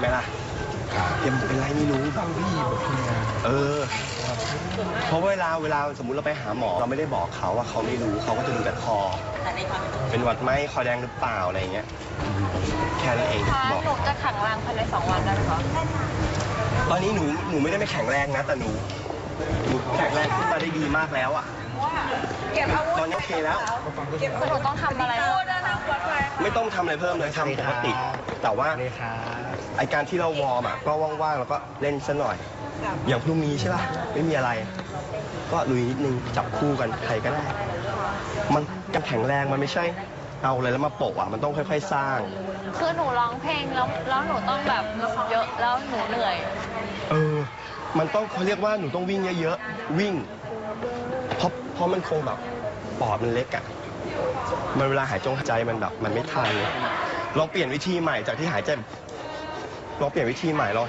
ไหมล่ะเอ็มเป็นไรไม่รู้บางพี่แบบทำงานเออ เพราะเวลาเวลาสมมุติเราไปหาหมอ เราไม่ได้บอกเขาว่าเขาไม่รู้เขาก็จะดูแต่คอ เป็นหวัดไหมคอแดงหรือเปล่าอะไรอย่างเงี้ย แค่นั้นเองคะบอกหนูจะขังรังภายในสองวันได้ไหมคะตอนนี้หนูหนูไม่ได้ไม่แข็งแรงนะ แต่หนูหนูแข็งแรงขึ้นมาได้ดีมากแล้วอะเก็บอาวุธตอนนี้โอเคแล้วเก็บคือหนูต้องทำอะไร ไม่ต้องทำอะไรเพิ่มเลยทำปกติ แต่ว่าเลยครับไอการที่เราวอร์มอะก็ว่างๆแล้วก็เล่นซะหน่อย อย่างพรุ่งนี้ใช่ป่ะไม่มีอะไร ก็ลุยนิดนึงจับคู่กันใครก็ได้ มันการแข็งแรงมันไม่ใช่ เอาอะไรแล้วมาโปะอะมันต้องค่อยๆสร้าง คือหนูร้องเพลงแล้วแล้วหนูต้องแบบเยอะแล้วหนูเหนื่อย เออ มันต้องเขาเรียกว่าหนูต้องวิ่งเยอะๆวิ่งเพราะเพราะมันคงแบบ ปอดมันเล็กอะ่ะมันเวลาหายจงหายใจมันแบบมันไม่ทันลองเปลี่ยนวิธีใหม่จากที่หายใจลองเปลี่ยนวิธีใหม่ลอง